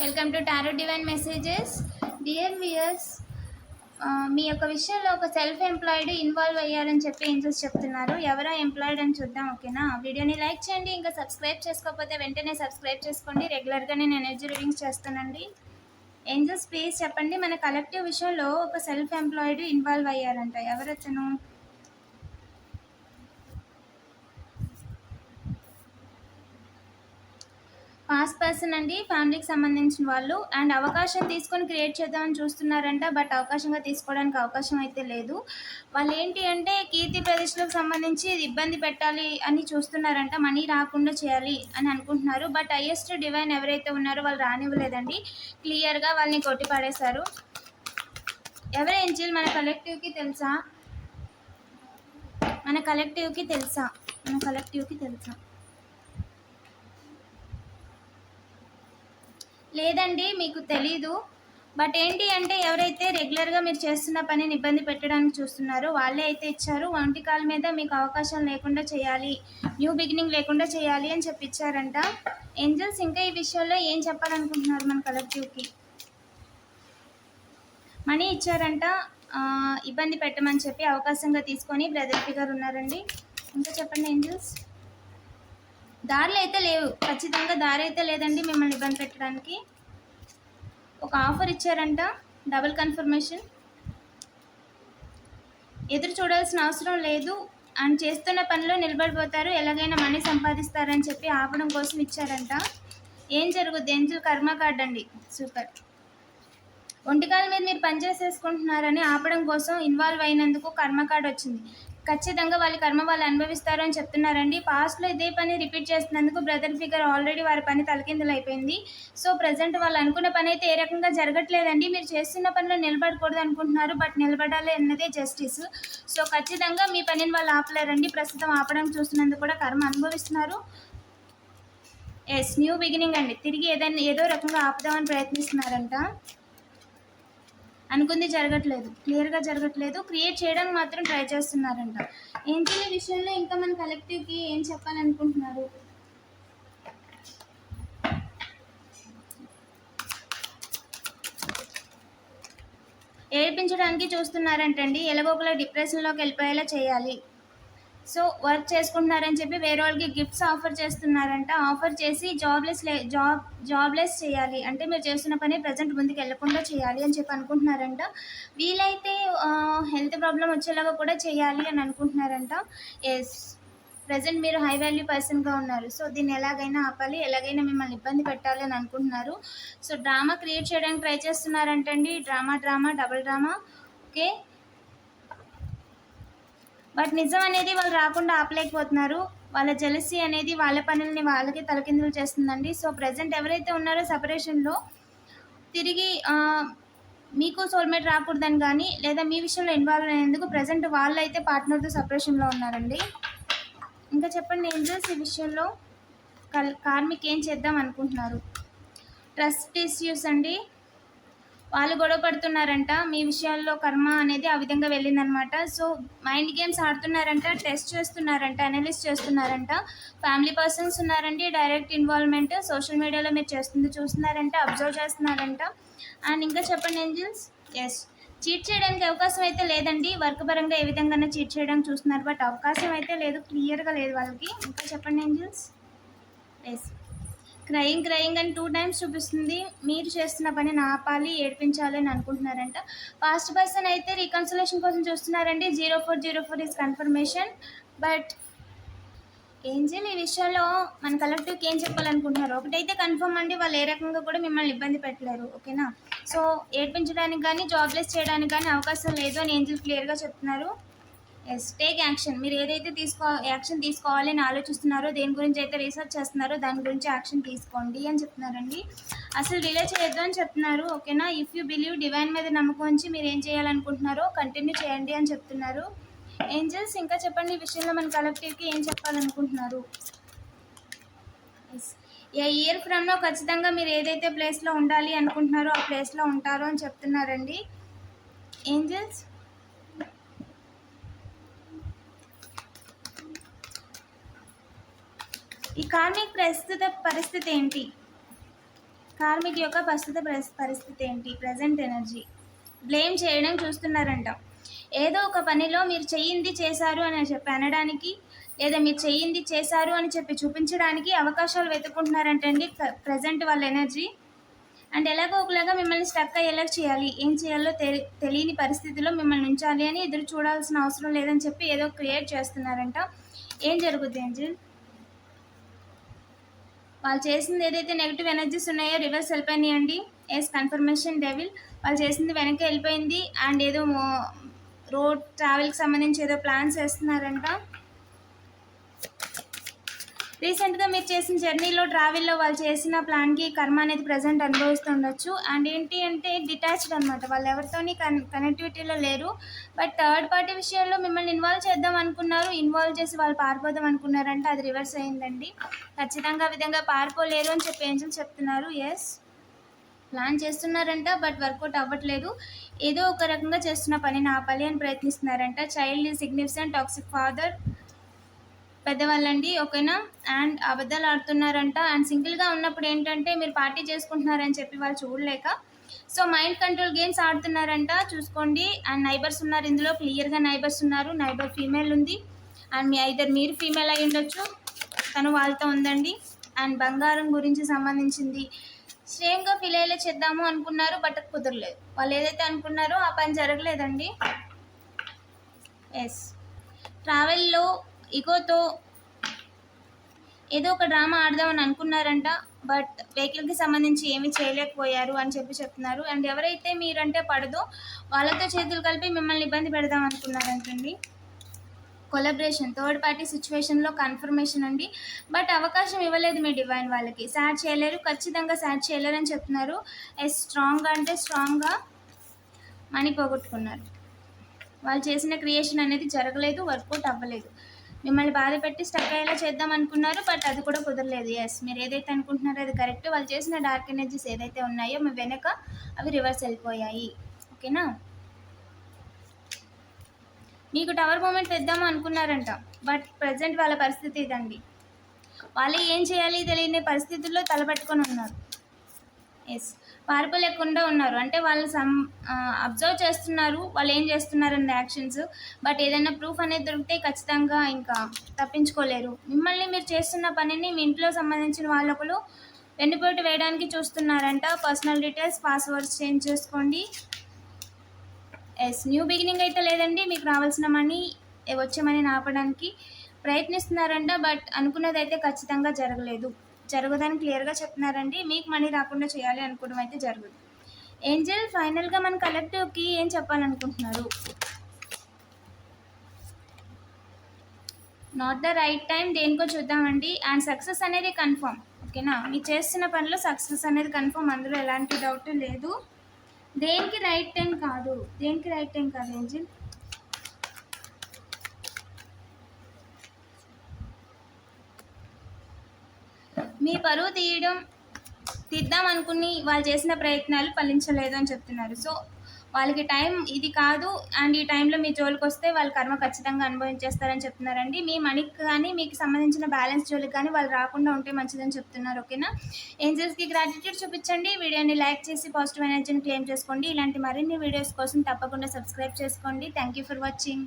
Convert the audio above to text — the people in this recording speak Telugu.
Welcome to tarot divine messages dear viewers మీ యొక్క విషయంలో ఒక సెల్ఫ్ ఎంప్లాయిడ్ ఇన్వాల్వ్ అయ్యారని చెప్పి ఏంజల్స్ చెప్తున్నారు. ఎవరో ఎంప్లాయిడ్ అని చూద్దాం ఓకేనా వీడియోని లైక్ చేయండి ఇంకా సబ్స్క్రైబ్ చేసుకోకపోతే వెంటనే సబ్స్క్రైబ్ చేసుకోండి. రెగ్యులర్గా నేను ఎనర్జీ రీడింగ్స్ చేస్తానండి. ఏంజల్స్ ప్లీజ్ చెప్పండి మన కలెక్టివ్ విషయంలో ఒక సెల్ఫ్ ఎంప్లాయిడ్ ఇన్వాల్వ్ అయ్యారంట. ఎవరతను? మాస్ పర్సన్ అండి ఫ్యామిలీకి సంబంధించిన వాళ్ళు. అండ్ అవకాశం తీసుకొని క్రియేట్ చేద్దామని చూస్తున్నారంట బట్ అవకాశంగా తీసుకోవడానికి అవకాశం అయితే లేదు. వాళ్ళు ఏంటి అంటే కీర్తి ప్రతిష్టలకు సంబంధించి ఇది ఇబ్బంది పెట్టాలి అని చూస్తున్నారంట మనీ రాకుండా చేయాలి అని అనుకుంటున్నారు. బట్ హైయెస్ట్ డివైన్ ఎవరైతే ఉన్నారో వాళ్ళు రానివ్వలేదండి. క్లియర్గా వాళ్ళని కొట్టి పడేశారు ఎవరు ఏంజిల్? మన కలెక్టివ్కి తెలుసా? మన కలెక్టివ్కి తెలుసా? మన కలెక్టివ్కి తెలుసా? లేదండి మీకు తెలీదు. బట్ ఏంటి అంటే ఎవరైతే రెగ్యులర్గా మీరు చేస్తున్న పనిని ఇబ్బంది పెట్టడానికి చూస్తున్నారో వాళ్ళే అయితే ఇచ్చారు. వంటి కాల మీద మీకు అవకాశం లేకుండా చేయాలి న్యూ బిగినింగ్ లేకుండా చేయాలి అని చెప్పి ఇచ్చారంట. ఏంజల్స్ ఇంకా ఈ విషయంలో ఏం చెప్పాలనుకుంటున్నారు మన కలెక్టివ్కి? మనీ ఇచ్చారంట. ఇబ్బంది పెట్టమని చెప్పి అవకాశంగా తీసుకొని బ్రదర్ ఫిగర్ ఉన్నారండి. ఇంకా చెప్పండి ఏంజల్స్? దారులు అయితే లేవు. ఖచ్చితంగా దారి అయితే లేదండి మిమ్మల్ని ఇబ్బంది పెట్టడానికి. ఒక ఆఫర్ ఇచ్చారంట. Double confirmation. ఎదురు చూడాల్సిన అవసరం లేదు. అండ్ చేస్తున్న పనిలో నిలబడిపోతారు. ఎలాగైనా మనీ సంపాదిస్తారని చెప్పి ఆపడం కోసం ఇచ్చారంట. ఏం జరుగుద్ది? ఏంజల్ కర్మ కార్డ్ అండి. సూపర్. ఒంటికాల మీద మీరు పనిచేసేసుకుంటున్నారని ఆపడం కోసం ఇన్వాల్వ్ అయినందుకు కర్మ కార్డ్ వచ్చింది. ఖచ్చితంగా వాళ్ళ కర్మ వాళ్ళు అనుభవిస్తారు అని చెప్తున్నారండి. పాస్ట్లో ఇదే పని రిపీట్ చేస్తున్నందుకు బ్రదర్ ఫిగర్ ఆల్రెడీ వారి పని తలకిందులు అయిపోయింది. సో ప్రజెంట్ వాళ్ళు అనుకున్న పని అయితే ఏ రకంగా జరగట్లేదండి. మీరు చేస్తున్న పనిలో నిలబడకూడదు అనుకుంటున్నారు. బట్ నిలబడాలి అన్నదే జస్టిస్ సో ఖచ్చితంగా మీ పనిని వాళ్ళు ఆపలేరండి. ప్రస్తుతం ఆపడానికి చూస్తున్నందుకు కూడా కర్మ అనుభవిస్తున్నారు. ఎస్ న్యూ బిగినింగ్ అండి. తిరిగి ఏదైనా ఏదో రకంగా ఆపుదామని ప్రయత్నిస్తున్నారంట. అనుకుంది జరగట్లేదు. క్లియర్గా జరగట్లేదు. క్రియేట్ చేయడానికి మాత్రం ట్రై చేస్తున్నారంట. ఏంటి ఈ విషయంలో ఇంకా మన కలెక్టివ్కి ఏం చెప్పాలనుకుంటున్నారు? ఏడిపించడానికి చూస్తున్నారంటండి. ఎలాగోకలా డిప్రెషన్లోకి వెళ్ళిపోయేలా చేయాలి. సో వర్క్ చేసుకుంటున్నారని చెప్పి వేరే వాళ్ళకి గిఫ్ట్స్ ఆఫర్ చేస్తున్నారంట. ఆఫర్ చేసి జాబ్లెస్ లే జాబ్ జాబ్లెస్ చేయాలి. అంటే మీరు చేస్తున్న పని ప్రజెంట్ ముందుకు వెళ్ళకుండా చేయాలి అని చెప్పి అనుకుంటున్నారంట. వీలైతే హెల్త్ ప్రాబ్లం వచ్చేలాగా కూడా చేయాలి అని అనుకుంటున్నారంట. ఎస్ ప్రజెంట్ మీరు హై వాల్యూ పర్సన్గా ఉన్నారు. సో దీన్ని ఎలాగైనా ఆపాలి ఎలాగైనా మిమ్మల్ని ఇబ్బంది పెట్టాలి అని అనుకుంటున్నారు. సో డ్రామా క్రియేట్ చేయడానికి try చేస్తున్నారంటండి. Drama drama double drama. Okay? But నిజం అనేది వాళ్ళు రాకుండా ఆపలేకపోతున్నారు. వాళ్ళ జెలసీ అనేది వాళ్ళ పనుల్ని వాళ్ళకి తలకిందులు చేస్తుందండి. సో ప్రజెంట్ ఎవరైతే ఉన్నారో సపరేషన్లో తిరిగి మీకు సోల్మేట్ రాకూడదని కానీ లేదా మీ విషయంలో ఇన్వాల్వ్ అయినందుకు ప్రజెంట్ వాళ్ళు అయితే పార్ట్నర్తో సపరేషన్లో ఉన్నారండి. ఇంకా చెప్పండి ఏంజల్స్ ఈ విషయంలో కల్ కార్మిక్ ఏం చేద్దాం అనుకుంటున్నారు? ట్రస్ట్ ఇష్యూస్ అండి. వాళ్ళు గొడవ పడుతున్నారంట. మీ విషయాల్లో కర్మ అనేది ఆ విధంగా వెళ్ళిందనమాట. సో మైండ్ గేమ్స్ ఆడుతున్నారంట టెస్ట్ చేస్తున్నారంట అనలిస్ట్ చేస్తున్నారంట. ఫ్యామిలీ పర్సన్స్ ఉన్నారండి డైరెక్ట్ ఇన్వాల్వ్మెంట్ సోషల్ మీడియాలో మీరు చేస్తుంది చూస్తున్నారంట అబ్జర్వ్ చేస్తున్నారంట. అండ్ ఇంకా చెప్పండి ఏంజిల్స్ ఎస్ చీట్ చేయడానికి అవకాశం అయితే లేదండి. వర్క్ పరంగా ఏ విధంగా చీట్ చేయడానికి చూస్తున్నారు. బట్ అవకాశం అయితే లేదు క్లియర్గా లేదు వాళ్ళకి. ఇంకా చెప్పండి ఏంజిల్స్ ఎస్ క్రయింగ్ క్రయింగ్ అని టూ టైమ్స్ చూపిస్తుంది. మీరు చేస్తున్న పని ఆపాలి ఏడిపించాలి అని అనుకుంటున్నారంట. ఫాస్ట్ పర్సన్ అయితే రీకన్సలేషన్ కోసం చూస్తున్నారండి. Zero four zero four is confirmation but angel ఈ విషయంలో మన కలెక్టివ్కి ఏం చెప్పాలనుకుంటున్నారు? ఒకటైతే కన్ఫర్మ్ అండి వాళ్ళు ఏ రకంగా కూడా మిమ్మల్ని ఇబ్బంది పెట్టలేరు. ఓకేనా? సో ఏడ్పించడానికి కానీ జాబ్లెస్ చేయడానికి కానీ అవకాశం లేదు అని ఏంజిల్ క్లియర్గా చెప్తున్నారు. ఎస్ టేక్ యాక్షన్ మీరు ఏదైతే తీసుకో యాక్షన్ తీసుకోవాలి అని ఆలోచిస్తున్నారో దేని గురించి అయితే రీసెర్చ్ చేస్తున్నారో దాని గురించి యాక్షన్ తీసుకోండి అని చెప్తున్నారండి. అసలు డిలే చేయొద్దు అని చెప్తున్నారు ఓకేనా ఇఫ్ యూ బిలీవ్ డివైన్ మీద నమ్మకం ఉంచి మీరు ఏం చేయాలనుకుంటున్నారో కంటిన్యూ చేయండి అని చెప్తున్నారు. ఏంజల్స్ ఇంకా చెప్పండి ఈ విషయంలో మన కలెక్టివ్కి ఏం చెప్పాలనుకుంటున్నారు? ఎస్ ఏ ఇయర్ ఫ్రమ్లో ఖచ్చితంగా మీరు ఏదైతే ప్లేస్లో ఉండాలి అనుకుంటున్నారో ఆ ప్లేస్లో ఉంటారో అని చెప్తున్నారండి. ఏంజల్స్ ఈ కార్మిక్ ప్రస్తుత పరిస్థితి ఏంటి? కార్మిక్ యొక్క ప్రస్తుత పరిస్థితి ఏంటి? Present energy. బ్లేమ్ చేయడం చూస్తున్నారంట. ఏదో ఒక పనిలో మీరు చెయ్యింది చేశారు అని చెప్పి అనడానికి లేదా మీరు చెయ్యింది చేశారు అని చెప్పి చూపించడానికి అవకాశాలు వెతుకుంటున్నారంటండి ప్రజెంట్ వాళ్ళ ఎనర్జీ. అండ్ ఎలాగో ఒకలాగా మిమ్మల్ని స్టక్ అయ్యేలా చేయాలి. ఏం చేయాలో తెలి తెలియని పరిస్థితిలో మిమ్మల్ని ఉంచాలి అని ఎదురు చూడాల్సిన అవసరం లేదని చెప్పి ఏదో క్రియేట్ చేస్తున్నారంట. ఏం జరుగుద్ది ఏంజిల్ వాళ్ళు చేసింది ఏదైతే నెగిటివ్ ఎనర్జీస్ ఉన్నాయో రివర్స్ వెళ్ళిపోయినాయండి. ఎస్ కన్ఫర్మేషన్ డెవిల్ వాళ్ళు చేసింది వెనక్కి వెళ్ళిపోయింది. అండ్ ఏదో రోడ్ ట్రావెల్కి సంబంధించి ఏదో ప్లాన్స్ వేస్తున్నారంట. రీసెంట్గా మీరు చేసిన జర్నీలో ట్రావెల్లో వాళ్ళు చేసిన ప్లాన్కి కర్మ అనేది ప్రజెంట్ అనుభవిస్తుండొచ్చు. అండ్ ఏంటి అంటే డిటాచ్డ్ అనమాట వాళ్ళు ఎవరితోని కన్ కనెక్టివిటీలో లేరు. బట్ థర్డ్ పార్టీ విషయాల్లో మిమ్మల్ని ఇన్వాల్వ్ చేద్దాం అనుకున్నారు. ఇన్వాల్వ్ చేసి వాళ్ళు పారిపోదాం అనుకున్నారంటే అది రివర్స్ అయిందండి. ఖచ్చితంగా ఆ విధంగా పారిపోలేరు అని చెప్పి ఏంజల్ చెప్తున్నారు. ఎస్ ప్లాన్ చేస్తున్నారంట బట్ వర్కౌట్ అవ్వట్లేదు. ఏదో ఒక రకంగా చేస్తున్న పనిని ఆపాలి అని ప్రయత్నిస్తున్నారంట. చైల్డ్ సిగ్నిఫికెంట్ టాక్సిక్ ఫాదర్ పెద్దవాళ్ళండి ఓకేనా? అండ్ అబద్ధాలు ఆడుతున్నారంట. అండ్ సింగిల్గా ఉన్నప్పుడు ఏంటంటే మీరు పార్టీ చేసుకుంటున్నారని చెప్పి వాళ్ళు చూడలేక. సో మైండ్ కంట్రోల్ గేమ్స్ ఆడుతున్నారంట. చూసుకోండి. అండ్ నైబర్స్ ఉన్నారు ఇందులో. క్లియర్గా నైబర్స్ ఉన్నారు. నైబర్ ఫీమేల్ ఉంది. అండ్ మీ ఐదర్ మీరు ఫీమేల్ అయి ఉండొచ్చు. తను వాళ్ళతో ఉందండి. అండ్ బంగారం గురించి సంబంధించింది. సేమ్గా ఫీల్ అయ్యేలా చేద్దాము అనుకున్నారు బట్ కుదరలేదు. వాళ్ళు ఏదైతే అనుకున్నారో ఆ పని జరగలేదండి. ఎస్ ట్రావెల్లో ఇగోతో ఏదో ఒక డ్రామా ఆడదామని అనుకున్నారంట బట్ వెహికల్కి సంబంధించి ఏమీ చేయలేకపోయారు అని చెప్పి చెప్తున్నారు. అండ్ ఎవరైతే మీరంటే పడదో వాళ్ళతో చేతులు కలిపి మిమ్మల్ని ఇబ్బంది పెడదాం అనుకున్నారంటండి. కొలబరేషన్ థర్డ్ పార్టీ సిచ్యువేషన్లో కన్ఫర్మేషన్ అండి. బట్ అవకాశం ఇవ్వలేదు మీ డివైన్ వాళ్ళకి. సాడ్ చేయలేరు ఖచ్చితంగా సాడ్ చేయలేరు అని చెప్తున్నారు ఎస్ స్ట్రాంగ్గా అంటే స్ట్రాంగ్గా మనీ పోగొట్టుకున్నారు. వాళ్ళు చేసిన క్రియేషన్ అనేది జరగలేదు వర్కౌట్ అవ్వలేదు. మిమ్మల్ని బాధ పెట్టి స్టక్ అయ్యేలా చేద్దాం అనుకున్నారు బట్ అది కూడా కుదరలేదు. ఎస్ మీరు ఏదైతే అనుకుంటున్నారో అది కరెక్ట్ వాళ్ళు చేసిన డార్క్ ఎనర్జీస్ ఏదైతే ఉన్నాయో మీ వెనక అవి రివర్స్ వెళ్ళిపోయాయి. ఓకేనా మీకు టవర్ మూమెంట్ తెద్దాము అనుకున్నారంట బట్ ప్రజెంట్ వాళ్ళ పరిస్థితి ఇదండి. వాళ్ళు ఏం చేయాలి తెలియని పరిస్థితుల్లో తలపెట్టుకొని ఉన్నారు. ఎస్ పారిపోలేకుండా ఉన్నారు. అంటే వాళ్ళు సమ్ అబ్జర్వ్ చేస్తున్నారు. వాళ్ళు ఏం చేస్తున్నారు అనే యాక్షన్స్ బట్ ఏదైనా ప్రూఫ్ అనేది దొరికితే ఖచ్చితంగా ఇంకా తప్పించుకోలేరు. మిమ్మల్ని మీరు చేస్తున్న పనిని మీ ఇంట్లో సంబంధించిన వాళ్ళొకరు వెన్నుపోటు వేయడానికి చూస్తున్నారంట. పర్సనల్ డీటెయిల్స్ పాస్వర్డ్స్ చేంజ్ చేసుకోండి. ఎస్ న్యూ బిగినింగ్ అయితే లేదండి. మీకు రావాల్సిన మనీ వచ్చే మనీ ఆపడానికి ప్రయత్నిస్తున్నారంట. బట్ అనుకున్నది అయితే ఖచ్చితంగా జరగలేదు. జరగదని క్లియర్గా చెప్తున్నారండి. మీకు మనీ రాకుండా చేయాలి అనుకోవడం అయితే జరగదు. ఏంజల్ ఫైనల్గా మన కలెక్టివ్కి ఏం చెప్పాలనుకుంటున్నారు? నాట్ ద రైట్ టైం దేనికో చూద్దామండి. అండ్ సక్సెస్ అనేది కన్ఫర్మ్ ఓకేనా మీరు చేస్తున్న పనిలో సక్సెస్ అనేది కన్ఫర్మ్ అందులో ఎలాంటి డౌట్ లేదు. దేనికి రైట్ టైం కాదు? దేనికి రైట్ టైం కాదు ఏంజిల్ మీ పరువు తీయడం తీద్దాం అనుకుని వాళ్ళు చేసిన ప్రయత్నాలు ఫలించలేదు అని చెప్తున్నారు. సో వాళ్ళకి టైం ఇది కాదు. అండ్ ఈ టైంలో మీ జోలికి వస్తే వాళ్ళు కర్మ ఖచ్చితంగా అనుభవించేస్తారని చెప్తున్నారండి. మీ మనీకి కానీ మీకు సంబంధించిన బ్యాలెన్స్ జోలికి కానీ వాళ్ళు రాకుండా ఉంటే మంచిదని చెప్తున్నారు. ఓకేనా? ఏంజల్స్కి గ్రాటిట్యూడ్ చూపించండి. వీడియోని లైక్ చేసి పాజిటివ్ ఎనర్జీని క్లెయిమ్ చేసుకోండి. ఇలాంటి మరిన్ని వీడియోస్ కోసం తప్పకుండా సబ్స్క్రైబ్ చేసుకోండి. Thank you for watching.